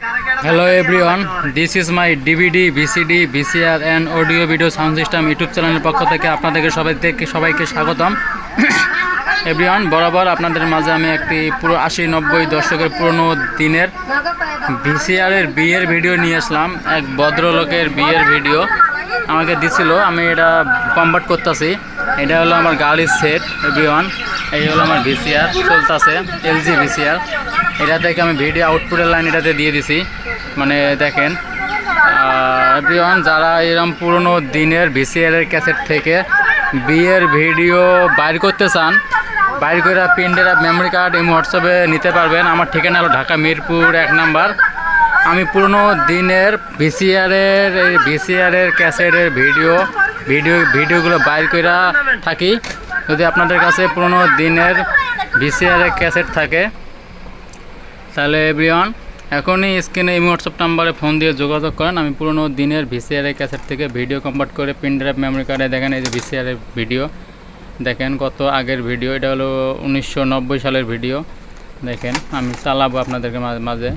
Hello everyone, this is my DVD, VCD, VCR and audio video sound system YouTube চ্যানেলের পক্ষ থেকে আপনাদেরকে সবাই থেকে সবাইকে স্বাগতম। এভরিওয়ান বরাবর আপনাদের মাঝে আমি একটি পুরো আশি নব্বই দশকের পুরনো দিনের ভিসিআরের বিয়ের ভিডিও নিয়ে আসলাম। এক ভদ্রলোকের বিয়ের ভিডিও আমাকে দিছিল আমি এটা কনভার্ট করতেছি। এটা হলো আমার গাড়ির সেট এভরিওয়ান এই হলো আমার ভিসিআর চলতেছে এলজি ভিসিআর এটা থেকে আমি ভিডিও আউটপুটের লাইন এটাতে দিয়ে দিছি। মানে দেখেন এভরিওয়ান যারা এরকম পুরনো দিনের ভিসিআরের ক্যাসেট থেকে বিয়ের ভিডিও বাইর করতে চান, বাইর করে প্রিন্টের মেমোরি কার্ড এই হোয়াটসঅ্যাপে নিতে পারবেন। আমার ঠিকানা হলো ঢাকা মিরপুর এক নাম্বার। আমি পুরনো দিনের ভিসিআরের এই ভিসিআরের ক্যাসেটের ভিডিও ভিডিও ভিডিওগুলো বাইর করে থাকি। যদি আপনাদের কাছে পুরনো দিনের ভিসিআরের ক্যাসেট থাকে তাহলে এভরিওয়ান, এখনই স্ক্রিনে এই হোয়াটসঅ্যাপ নাম্বারে ফোন দিয়ে যোগাযোগ করেন। আমি পুরনো দিনের ভিসিআরের ক্যাসেট থেকে ভিডিও কনভার্ট করে পিন ড্রাইভ মেমোরি কার্ডে দেখেন, এই যে ভিসিআরের ভিডিও দেখেন কত আগের ভিডিও এটা হলো উনিশশো নব্বই সালের ভিডিও দেখেন, আমি চালাবো আপনাদেরকে মাঝে মাঝে।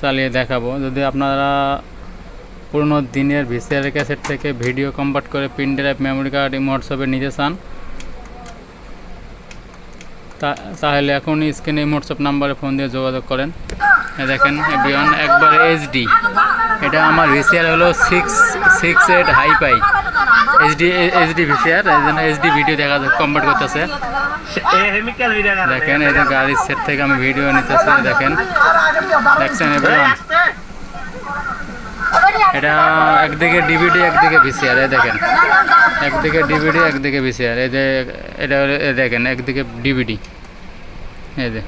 চালিয়ে দেখাবো। যদি আপনারা পুরনো দিনের ভিসিআর ক্যাসেট থেকে ভিডিও কনভার্ট করে পিন ড্রাইভ মেমোরি কার্ড হোয়াটসঅ্যাপে নিতে চান তাহলে এখন স্ক্রিনে হোয়াটসঅ্যাপ নাম্বারে ফোন দিয়ে যোগাযোগ করেন। দেখেন বিয়ন একবার এইচডি এটা আমার ভিসিআর হলো six six eight hi fi HD HD VCR এই জন্য এইচডি ভিডিও দেখা কনভার্ট করতেছে। দেখেন এই যে গাড়ির সেট থেকে আমি ভিডিও নিতেছি দেখেন। দেখছেন এভরিওয়ান এটা একদিকে ডিভিডি একদিকে ভিসিআর দেখেন। একদিকে ডিভিডি একদিকে ভিসিআর এই যে, এটা দেখেন, একদিকে ডিভিডি এই যে।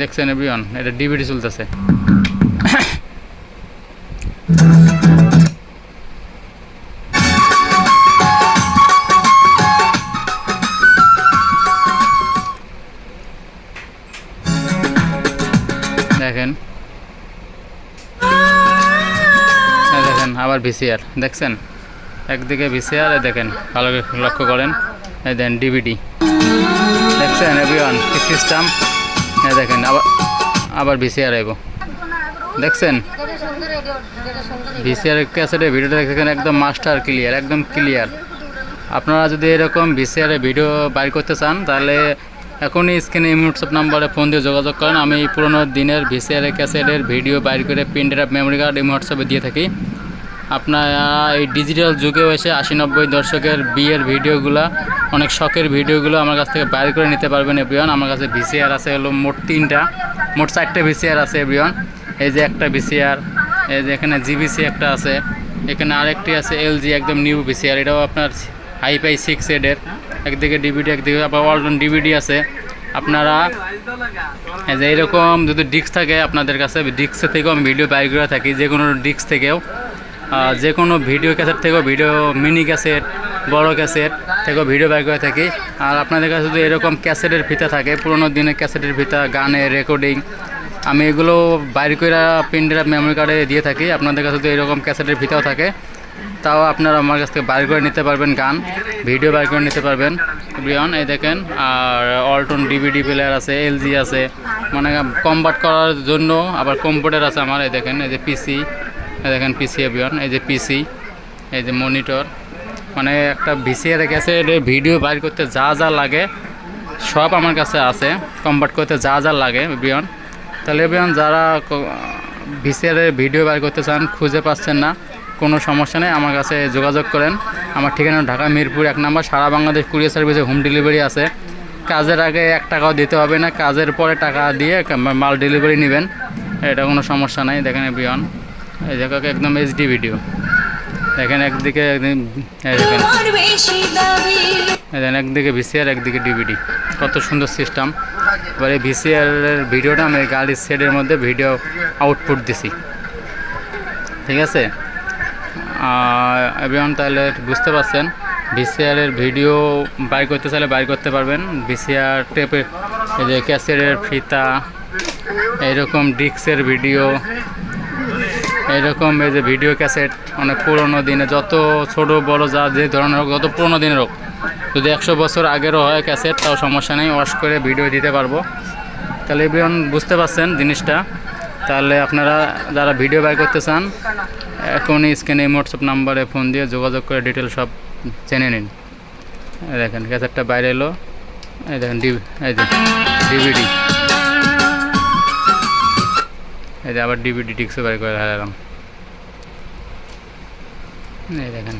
দেখছেন এভরিওয়ান এটা ডিভিডি চলতেছে। দেখেন। দেখেন, আবার ভিসিআর দেখছেন? একদিকে ভিসিআর, এই দেখেন, ভালো লক্ষ্য করেন, এই দেন ডিভিডি। দেখছেন এভরিওয়ান কি সিস্টেম এই দেখেন, আবার আবার ভিসিআর আইব। দেখছেন? ভিসিআর ক্যাসেটে ভিডিওটা দেখেন একদম মাস্টার ক্লিয়ার একদম ক্লিয়ার আপনারা যদি এরকম ভিসিআরে ভিডিও বাইর করতে চান, তাহলে এখনই স্ক্রিনে হোয়াটসঅ্যাপ নাম্বারে ফোন দিয়ে যোগাযোগ করেন। আমি পুরোনো দিনের ভিসিআর ক্যাসেটের ভিডিও বাইর করে প্রিন্টের মেমোরি কার্ড হোয়াটসঅ্যাপে দিয়ে থাকি। আপনারা এই ডিজিটাল যুগেও এসে আশি নব্বই দশকের বিয়ের ভিডিওগুলো, অনেক শখের ভিডিওগুলো আমার কাছ থেকে বাইর করে নিতে পারবেন এভরিওয়ান। আমার কাছে ভিসিআর আছে, হলো মোট তিনটা, মোট চারটে ভিসিআর আছে এভরিওয়ান। এই যে একটা ভিসিআর এই যে এখানে জিবিসি একটা আছে, এখানে আরেকটি আছে এলজি একদম নিউ ভিসিআর এটাও আপনার হাই পাই সিক্স এডের একদিকে ডিভিডি একদিকে আবার ওয়ালটন ডিভিডি আছে। আপনারা, এই যে এরকম যদি ডিস্ক থাকে, আপনাদের কাছে ডিস্ক থেকেও আমি ভিডিও বাইর করে থাকি যে কোনো ডিস্ক থেকেও। যে কোনো ভিডিও ক্যাসেট থেকেও ভিডিও মিনি ক্যাসেট, বড় ক্যাসেট থেকেও ভিডিও বাইর করে থাকি। আর আপনাদের কাছে যদি এরকম ক্যাসেটের ফিতা থাকে, পুরোনো দিনের ক্যাসেটের ফিতা গানের রেকর্ডিং আমি এগুলো বাইর করে প্রিন্ট মেমোরি কার্ডে দিয়ে থাকি। আপনাদের কাছে যদি এরকম ক্যাসেটের ফিতাও থাকে, তাও আপনারা আমার কাছ থেকে বাইর করে নিতে পারবেন গান, ভিডিও বাইর করে নিতে পারবেন। ব্রিয়ন এই দেখেন, আর অল্টন ডিভিডি প্লেয়ার আছে এলজি আছে। মানে কনভার্ট করার জন্য আবার কম্পিউটার আছে আমার, এই দেখেন, এই যে পিসি দেখেন পিসি এভিয়ন এই যে পিসি এই যে মনিটর মানে একটা ভিসিআর গেছে ভিডিও বাইর করতে যা যা লাগে, সব আমার কাছে আছে। কনভার্ট করতে যা যা লাগে বিয়ন তাহলে বিয়ন যারা ভিসিআরের ভিডিও বাইর করতে চান, খুঁজে পাচ্ছেন না, কোনো সমস্যা নেই, আমার কাছে যোগাযোগ করেন। আমার ঠিকানা ঢাকা মিরপুর এক নম্বর, সারা বাংলাদেশ কুরিয়ার সার্ভিসে হোম ডেলিভারি আছে। কাজের আগে এক টাকাও দিতে হবে না, কাজের পরে টাকা দিয়ে মাল ডেলিভারি নেবেন, এটা কোনো সমস্যা নাই, দেখেন বিয়ন এই জায়গাকে একদম এইচডি ভিডিও দেখেন একদিকে দেখেন। একদিকে ভিসিআর একদিকে ডিভিডি কত সুন্দর সিস্টেম এবার এই ভিসিআরের ভিডিওটা আমি গাড়ির সেটের মধ্যে ভিডিও আউটপুট দিছি। ঠিক আছে? এবং তাহলে বুঝতে পারছেন ভিসিআরের ভিডিও বাইর করতে চাইলে বাইর করতে পারবেন। ভিসিআর টেপের এই যে ক্যাসেটের ফিতা, এইরকম ডিক্সের ভিডিও এইরকম এই যে ভিডিও ক্যাসেট, অনেক পুরোনো দিনে যত ছোট বড় যা যে ধরনের হোক, যত পুরনো দিনের হোক, যদি একশো বছর আগেরও হয় ক্যাসেট, তাও সমস্যা নেই, ওয়াশ করে ভিডিও দিতে পারব। তাহলে এভরিওয়ান বুঝতে পারছেন জিনিসটা। তাহলে আপনারা যারা ভিডিও বাই করতে চান, এখনই স্ক্রিনে হোয়াটসঅ্যাপ নাম্বারে ফোন দিয়ে যোগাযোগ করে ডিটেল সব জেনে নিন। দেখেন, ক্যাসেটটা বাইরে এলো। এই দেখেন ডিভি এই যে ডিভিডি এই যে আবার ডিভিডি ডিক্সও বাই করে হারালাম এই দেখেন।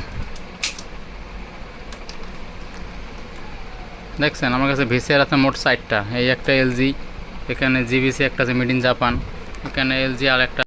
দেখছেন, আমার কাছে ভিসিআর আছে মোট সাইটটা এই একটা এলজি এখানে জিবিসি একটা আছে মিড ইন জাপান এখানে এলজি আর একটা